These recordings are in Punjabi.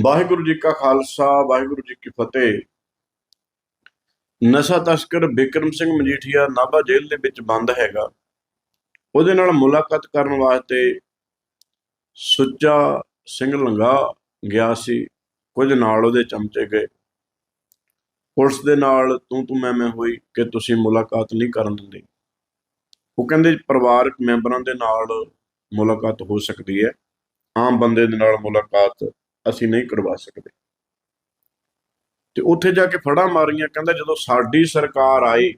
ਵਾਹਿਗੁਰੂ ਜੀ ਕਾ ਖਾਲਸਾ, ਵਾਹਿਗੁਰੂ ਜੀ ਕੀ ਫਤਿਹ। ਨਸ਼ਾ ਤਸਕਰ ਬਿਕਰਮ ਸਿੰਘ ਮਜੀਠੀਆ ਨਾਭਾ ਜੇਲ੍ਹ ਦੇ ਵਿੱਚ ਬੰਦ ਹੈਗਾ। ਉਹਦੇ ਨਾਲ ਮੁਲਾਕਾਤ ਕਰਨ ਵਾਸਤੇ ਸੁੱਚਾ ਸਿੰਘ ਲੰਗਾ ਗਿਆ ਸੀ। ਕੁਝ ਨਾਲ ਉਹਦੇ ਚਮਚੇ ਗਏ। ਪੁਲਿਸ ਦੇ ਨਾਲ ਤੂੰ ਤੂੰ ਮੈਂ ਮੈਂ ਹੋਈ ਕਿ ਤੁਸੀਂ ਮੁਲਾਕਾਤ ਨਹੀਂ ਕਰਨ ਦਿੰਦੇ। ਉਹ ਕਹਿੰਦੇ ਪਰਿਵਾਰਕ ਮੈਂਬਰਾਂ ਦੇ ਨਾਲ ਮੁਲਾਕਾਤ ਹੋ ਸਕਦੀ ਹੈ। ਆਮ ਬੰਦੇ ਦੇ ਨਾਲ ਮੁਲਾਕਾਤ ਅਸੀਂ ਨਹੀਂ ਕਰਵਾ ਸਕਦੇ। ਤੇ ਉੱਥੇ ਜਾ ਕੇ ਫੜਾ ਮਾਰੀਆਂ, ਕਹਿੰਦਾ ਜਦੋਂ ਸਾਡੀ ਸਰਕਾਰ ਆਈ,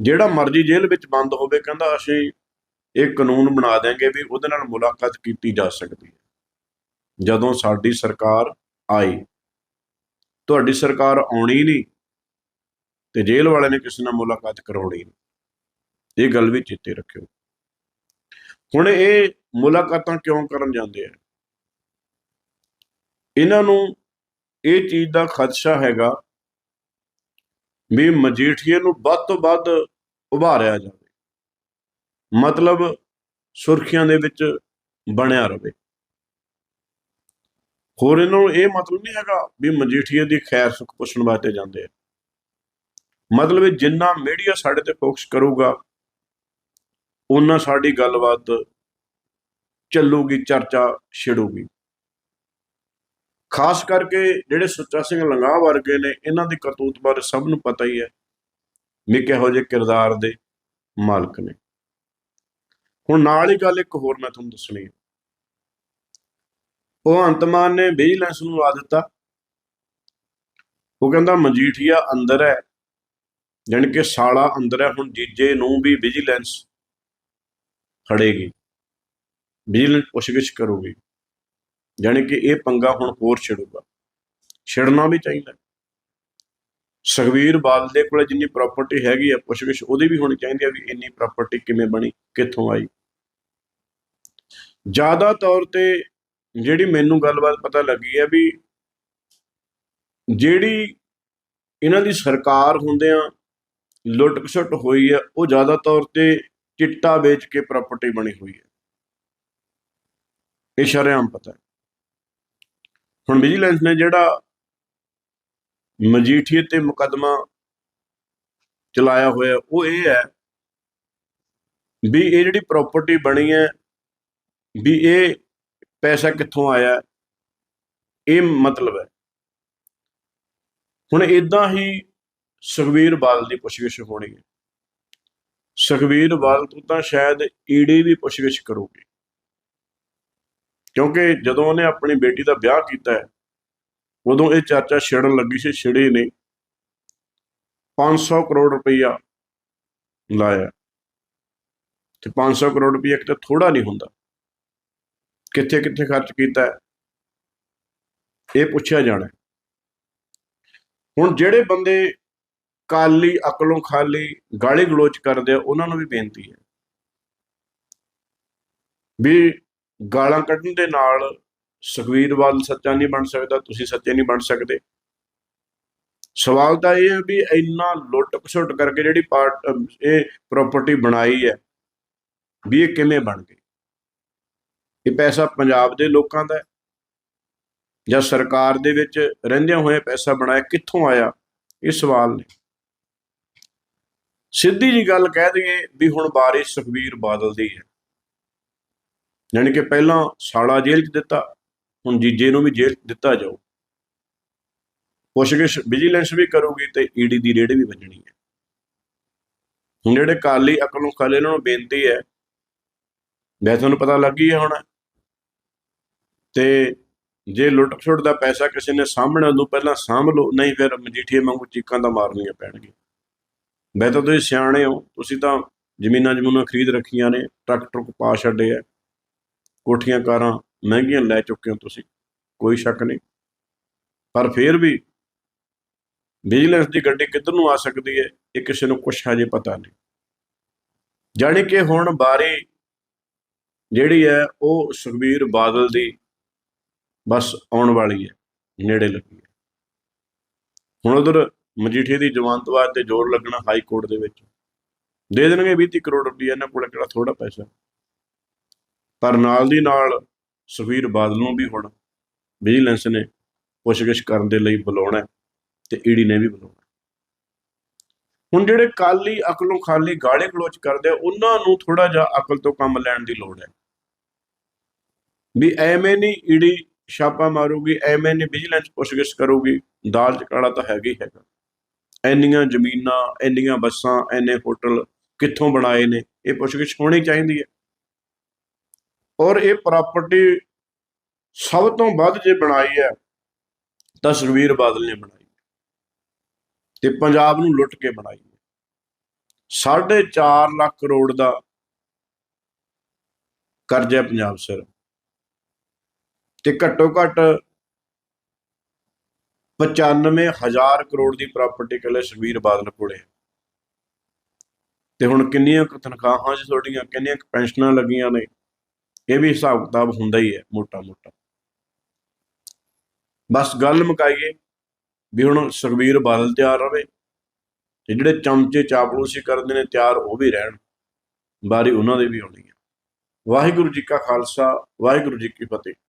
ਜਿਹੜਾ ਮਰਜ਼ੀ ਜੇਲ੍ਹ ਵਿੱਚ ਬੰਦ ਹੋਵੇ, ਕਹਿੰਦਾ ਅਸੀਂ ਇਹ ਕਾਨੂੰਨ ਬਣਾ ਦੇਾਂਗੇ ਵੀ ਉਹਦੇ ਨਾਲ ਮੁਲਾਕਾਤ ਕੀਤੀ ਜਾ ਸਕਦੀ ਹੈ। ਜਦੋਂ ਸਾਡੀ ਸਰਕਾਰ ਆਈ, ਤੁਹਾਡੀ ਸਰਕਾਰ ਆਉਣੀ ਨਹੀਂ, ਤੇ ਜੇਲ੍ਹ ਵਾਲੇ ਨੇ ਕਿਸੇ ਨਾਲ ਮੁਲਾਕਾਤ ਕਰਾਉਣੀ ਨਹੀਂ। ਇਹ ਗੱਲ ਵੀ ਚੇਤੇ ਰੱਖਿਓ। ਹੁਣ ਇਹ ਮੁਲਾਕਾਤਾਂ ਕਿਉਂ ਕਰਨ ਜਾਂਦੇ ਆ? ਇਹਨਾਂ ਨੂੰ ਇਹ ਚੀਜ਼ ਦਾ ਖਦਸ਼ਾ ਹੈਗਾ ਵੀ ਮਜੀਠੀਏ ਨੂੰ ਵੱਧ ਤੋਂ ਵੱਧ ਉਭਾਰਿਆ ਜਾਵੇ। ਮਤਲਬ ਸੁਰਖੀਆਂ ਦੇ ਵਿੱਚ ਬਣਿਆ ਰਵੇ। ਹੋਰ ਇਹਨਾਂ ਨੂੰ ਇਹ ਮਤਲਬ ਨਹੀਂ ਹੈਗਾ ਵੀ ਮਜੀਠੀਏ ਦੀ ਖੈਰ ਸੁਖ ਪੁੱਛਣ ਵਾਸਤੇ ਜਾਂਦੇ ਆ। ਮਤਲਬ ਜਿੰਨਾ ਮੀਡੀਆ ਸਾਡੇ ਤੇ ਫੋਕਸ ਕਰੂਗਾ ਉਹਨਾਂ ਸਾਡੀ ਗੱਲਬਾਤ ਚੱਲੂਗੀ, ਚਰਚਾ ਛਿੜੂਗੀ। ਖਾਸ ਕਰਕੇ ਜਿਹੜੇ ਸੁੱਚਾ ਸਿੰਘ ਲੰਗਾਹ ਵਰਗੇ ਨੇ, ਇਹਨਾਂ ਦੀ ਕਰਤੂਤ ਬਾਰੇ ਸਭ ਨੂੰ ਪਤਾ ਹੀ ਹੈ ਵੀ ਕਿਹੋ ਜਿਹੇ ਕਿਰਦਾਰ ਦੇ ਮਾਲਕ ਨੇ। ਹੁਣ ਨਾਲ ਹੀ ਗੱਲ ਇੱਕ ਹੋਰ ਮੈਂ ਤੁਹਾਨੂੰ ਦੱਸਣੀ ਹੈ। ਉਹ ਅੰਤਮਾਨ ਨੇ ਵਿਜੀਲੈਂਸ ਨੂੰ ਆ ਦਿੱਤਾ। ਉਹ ਕਹਿੰਦਾ ਮਜੀਠੀਆ ਅੰਦਰ ਹੈ, ਜਾਣੀ ਕਿ ਸਾਲਾ ਅੰਦਰ ਹੈ, ਹੁਣ ਜੀਜੇ ਨੂੰ ਵੀ ਵਿਜੀਲੈਂਸ ਖੜੇਗੀ ਵਿਜੀਲੈਂਸ ਪੁੱਛਗਿੱਛ ਕਰੂਗੀ। ਜਾਣੀ ਕਿ ਇਹ ਪੰਗਾ ਹੁਣ ਹੋਰ ਛਿੜੂਗਾ। ਛਿੜਨਾ ਵੀ ਚਾਹੀਦਾ। ਸੁਖਵੀਰ ਬਾਦਲ ਦੇ ਕੋਲ ਜਿੰਨੀ ਪ੍ਰਾਪਰਟੀ ਹੈਗੀ ਆ, ਪੁੱਛਗਿੱਛ ਉਹਦੀ ਵੀ ਹੋਣੀ ਚਾਹੀਦੀ ਆ ਵੀ ਇੰਨੀ ਪ੍ਰਾਪਰਟੀ ਕਿਵੇਂ ਬਣੀ, ਕਿੱਥੋਂ ਆਈ। ਜ਼ਿਆਦਾ ਤੌਰ ਤੇ ਜਿਹੜੀ ਮੈਨੂੰ ਗੱਲਬਾਤ ਪਤਾ ਲੱਗੀ ਹੈ ਵੀ ਜਿਹੜੀ ਇਹਨਾਂ ਦੀ ਸਰਕਾਰ ਹੁੰਦਿਆਂ ਲੁੱਟ ਖਸੁੱਟ ਹੋਈ ਹੈ ਉਹ ਜ਼ਿਆਦਾ ਤੌਰ ਤੇ ਚਿੱਟਾ ਵੇਚ ਕੇ ਪ੍ਰਾਪਰਟੀ ਬਣੀ ਹੋਈ ਹੈ ਇਹ ਸ਼ਰੇਆਮ ਪਤਾ ਹੈ। ਹੁਣ ਵਿਜੀਲੈਂਸ ਨੇ ਜਿਹੜਾ ਮਜੀਠੀਏ ਤੇ ਮੁਕੱਦਮਾ ਚਲਾਇਆ ਹੋਇਆ, ਉਹ ਇਹ ਹੈ ਵੀ ਇਹ ਜਿਹੜੀ ਪ੍ਰਾਪਰਟੀ ਬਣੀ ਹੈ, ਵੀ ਇਹ ਪੈਸਾ ਕਿੱਥੋਂ ਆਇਆ, ਇਹ ਮਤਲਬ ਹੈ। ਹੁਣ ਇਦਾਂ ਹੀ ਸੁਖਵੀਰ ਬਾਦਲ ਦੀ ਪੁੱਛਗਿੱਛ ਹੋਣੀ ਹੈ। ਸੁਖਵੀਰ ਬਾਦਲ ਤੋਂ ਤਾਂ ਸ਼ਾਇਦ ਈਡੀ ਵੀ ਪੁੱਛਗਿੱਛ ਕਰੂਗੀ। ਕਿਉਂਕਿ ਜਦੋਂ ਉਹਨੇ ਆਪਣੀ ਬੇਟੀ ਦਾ ਵਿਆਹ ਕੀਤਾ ਉਦੋਂ ਇਹ ਚਰਚਾ ਛਿੜਨ ਲੱਗੀ ਸੀ, ਛਿੜੀ ਨਹੀਂ। 500 ਕਰੋੜ ਰੁਪਈਆ ਲਾਇਆ। ਤੇ 500 ਕਰੋੜ ਰੁਪਈਆ ਕਿਤੇ ਥੋੜਾ ਨਹੀਂ ਹੁੰਦਾ। ਕਿੱਥੇ ਕਿੱਥੇ ਖਰਚ ਕੀਤਾ ਇਹ ਪੁੱਛਿਆ ਜਾਣਾ। ਹੁਣ ਜਿਹੜੇ ਬੰਦੇ ਕਾਲੀ, ਅਕਲੋਂ ਖਾਲੀ ਗਾਲੀ ਗਲੋਚ ਕਰਦੇ ਆ, ਉਹਨਾਂ ਨੂੰ ਵੀ ਬੇਨਤੀ ਹੈ ਵੀ ਗਾਲਾਂ ਕੱਢਣ ਦੇ ਨਾਲ ਸੁਖਵੀਰ ਬਾਦਲ ਸੱਚਾ ਨਹੀਂ ਬਣ ਸਕਦਾ, ਤੁਸੀਂ ਸੱਚੇ ਨਹੀਂ ਬਣ ਸਕਦੇ। ਸਵਾਲ ਤਾਂ ਇਹ ਹੈ ਵੀ ਇੰਨਾ ਲੁੱਟ ਖਸੁੱਟ ਕਰਕੇ ਜਿਹੜੀ ਪਾਰਟ ਇਹ ਪ੍ਰਾਪਰਟੀ ਬਣਾਈ ਹੈ, ਵੀ ਇਹ ਕਿਵੇਂ ਬਣ ਗਈ? ਇਹ ਪੈਸਾ ਪੰਜਾਬ ਦੇ ਲੋਕਾਂ ਦਾ ਜਾਂ ਸਰਕਾਰ ਦੇ ਵਿੱਚ ਰਹਿੰਦਿਆਂ ਹੋਏ ਪੈਸਾ ਬਣਾਇਆ, ਕਿੱਥੋਂ ਆਇਆ? ਇਹ ਸਵਾਲ ਨੇ। ਸਿੱਧੀ ਜੀ ਗੱਲ ਕਹਿ ਦਈਏ ਵੀ ਹੁਣ ਬਾਰਿਸ਼ ਸੁਖਵੀਰ ਬਾਦਲ ਦੀ ਹੈ। ਯਾਨੀ ਕਿ ਪਹਿਲਾਂ ਸਾਲਾ ਜੇਲ੍ਹ 'ਚ ਦਿੱਤਾ, ਹੁਣ ਜੀਜੇ ਨੂੰ ਵੀ ਜੇਲ੍ਹ 'ਚ ਦਿੱਤਾ ਜਾਊ। ਪੁੱਛਗਿੱਛ ਵਿਜੀਲੈਂਸ ਵੀ ਕਰੂਗੀ ਤੇ ਈਡੀ ਦੀ ਰੇਡ ਵੀ ਵੱਜਣੀ ਹੈ। ਹੁਣ ਜਿਹੜੇ ਕਾਲੀ ਅਕਲੋਂ ਨੂੰ ਕਾਲੇ ਇਹਨਾਂ ਨੂੰ ਬੇਨਤੀ ਹੈ, ਵੈਸੇ ਤੁਹਾਨੂੰ ਪਤਾ ਲੱਗ ਹੀ ਹੈ ਹੁਣ, ਤੇ ਜੇ ਲੁੱਟ ਖਸੁੱਟ ਦਾ ਪੈਸਾ ਕਿਸੇ ਨੇ ਸਾਹਮਣੇ ਨੂੰ ਪਹਿਲਾਂ ਸਾਂਭ ਲਓ, ਨਹੀਂ ਫਿਰ ਮਜੀਠੀਏ ਵਾਂਗੂ ਚੀਕਾਂ ਤਾਂ ਮਾਰਨੀਆਂ ਪੈਣਗੀਆਂ। ਮੈਂ ਤਾਂ ਤੁਸੀਂ ਸਿਆਣੇ ਹੋ, ਤੁਸੀਂ ਤਾਂ ਜ਼ਮੀਨਾਂ ਜਮੂਨਾਂ ਖਰੀਦ ਰੱਖੀਆਂ ਨੇ ਟਰੱਕ ਟਰੁੱਕ ਪਾ ਛੱਡੇ ਆ। ਕੋਠੀਆਂ ਕਾਰਾਂ ਮਹਿੰਗੀਆਂ ਲੈ ਚੁੱਕੇ ਹੋ ਤੁਸੀਂ, ਕੋਈ ਸ਼ੱਕ ਨਹੀਂ। ਪਰ ਫਿਰ ਵੀ ਵਿਜੀਲੈਂਸ ਦੀ ਗੱਡੀ ਕਿੱਧਰ ਨੂੰ ਆ ਸਕਦੀ ਹੈ, ਇਹ ਕਿਸੇ ਨੂੰ ਕੁਛ ਹਜੇ ਪਤਾ ਨਹੀਂ। ਜਾਣੀ ਕਿ ਹੁਣ ਬਾਰੀ ਜਿਹੜੀ ਹੈ, ਉਹ ਸੁਖਬੀਰ ਬਾਦਲ ਦੀ ਬਸ ਆਉਣ ਵਾਲੀ ਹੈ, ਨੇੜੇ ਲੱਗੀ ਹੈ। ਹੁਣ ਉਧਰ ਮਜੀਠੀਏ ਦੀ ਜ਼ਮਾਨਤ ਤੇ ਜ਼ੋਰ ਲੱਗਣਾ ਹਾਈ ਕੋਰਟ ਦੇ ਵਿੱਚ। ਦੇ ਦੇਣਗੇ 20 ਕਰੋੜ ਰੁਪਏ ਇਹਨਾਂ ਕੋਲ ਕਿਹੜਾ ਥੋੜਾ ਪੈਸਾ। ਪਰ ਨਾਲ ਦੀ ਨਾਲ ਸੁਖਬੀਰ ਬਾਦਲ ਨੂੰ ਵੀ ਹੁਣ ਵਿਜੀਲੈਂਸ ਨੇ ਪੁੱਛਗਿੱਛ ਕਰਨ ਦੇ ਲਈ ਬੁਲਾਉਣਾ ਤੇ ਈਡੀ ਨੇ ਵੀ ਬੁਲਾਉਣਾ ਹੁਣ ਜਿਹੜੇ ਕਾਲੀ ਅਕਲੋਂ ਖਾਲੀ ਗਾਲੇ ਗਲੋਚ ਕਰਦੇ ਆ, ਉਹਨਾਂ ਨੂੰ ਥੋੜਾ ਜਿਹਾ ਅਕਲ ਤੋਂ ਕੰਮ ਲੈਣ ਦੀ ਲੋੜ ਹੈ। ਵੀ ਐਵੇਂ ਨਹੀਂ ਈਡੀ ਛਾਪਾ ਮਾਰੂਗੀ, ਐਵੇਂ ਨਹੀਂ ਵਿਜੀਲੈਂਸ ਪੁੱਛਗਿੱਛ ਕਰੂਗੀ, ਦਾਲ ਚ ਕਾਲਾ ਤਾਂ ਹੈਗਾ ਹੀ ਹੈਗਾ। ਇੰਨੀਆਂ ਜ਼ਮੀਨਾਂ ਐਨੀਆਂ ਬੱਸਾਂ, ਇੰਨੇ ਹੋਟਲ ਕਿੱਥੋਂ ਬਣਾਏ ਨੇ, ਇਹ ਪੁੱਛਗਿੱਛ ਹੋਣੀ ਚਾਹੀਦੀ ਹੈ। ਔਰ ਇਹ ਪ੍ਰਾਪਰਟੀ ਸਭ ਤੋਂ ਵੱਧ ਜੇ ਬਣਾਈ ਹੈ, ਤਾਂ ਸੁਖਬੀਰ ਬਾਦਲ ਨੇ ਬਣਾਈ ਤੇ ਪੰਜਾਬ ਨੂੰ ਲੁੱਟ ਕੇ ਬਣਾਈ ਹੈ। ਸਾਢੇ 4 ਲੱਖ ਕਰੋੜ ਦਾ ਕਰਜ਼ਾ ਪੰਜਾਬ ਸਿਰ। ਤੇ ਘੱਟੋ ਘੱਟ 95000 ਕਰੋੜ ਦੀ ਪ੍ਰਾਪਰਟੀ ਕੱਲੇ ਸੁਖਬੀਰ ਬਾਦਲ ਕੋਲੇ ਤੇ ਹੁਣ ਕਿੰਨੀਆਂ ਕੁ ਤਨਖਾਹਾਂ ਜੀ ਤੁਹਾਡੀਆਂ, ਕਿੰਨੀਆਂ ਕੁ ਪੈਨਸ਼ਨਾਂ ਲੱਗੀਆਂ ਨੇ ਇਹ ਵੀ ਹਿਸਾਬ ਕਿਤਾਬ ਹੁੰਦਾ ਹੀ ਹੈ, ਮੋਟਾ ਮੋਟਾ। ਬਸ ਗੱਲ ਮੁਕਾਈਏ ਵੀ ਹੁਣ ਸੁਖਬੀਰ ਬਾਦਲ ਤਿਆਰ ਰਵੇ ਤੇ ਜਿਹੜੇ ਚਮਚੇ ਚਾਪਲੂਸੀ ਕਰਦੇ ਨੇ ਤਿਆਰ ਉਹ ਵੀ ਰਹਿਣ ਬਾਰੀ ਉਹਨਾਂ ਦੇ ਵੀ ਆਉਣੀ ਹੈ। ਵਾਹਿਗੁਰੂ ਜੀ ਕਾ ਖਾਲਸਾ, ਵਾਹਿਗੁਰੂ ਜੀ ਕੀ ਫਤਿਹ।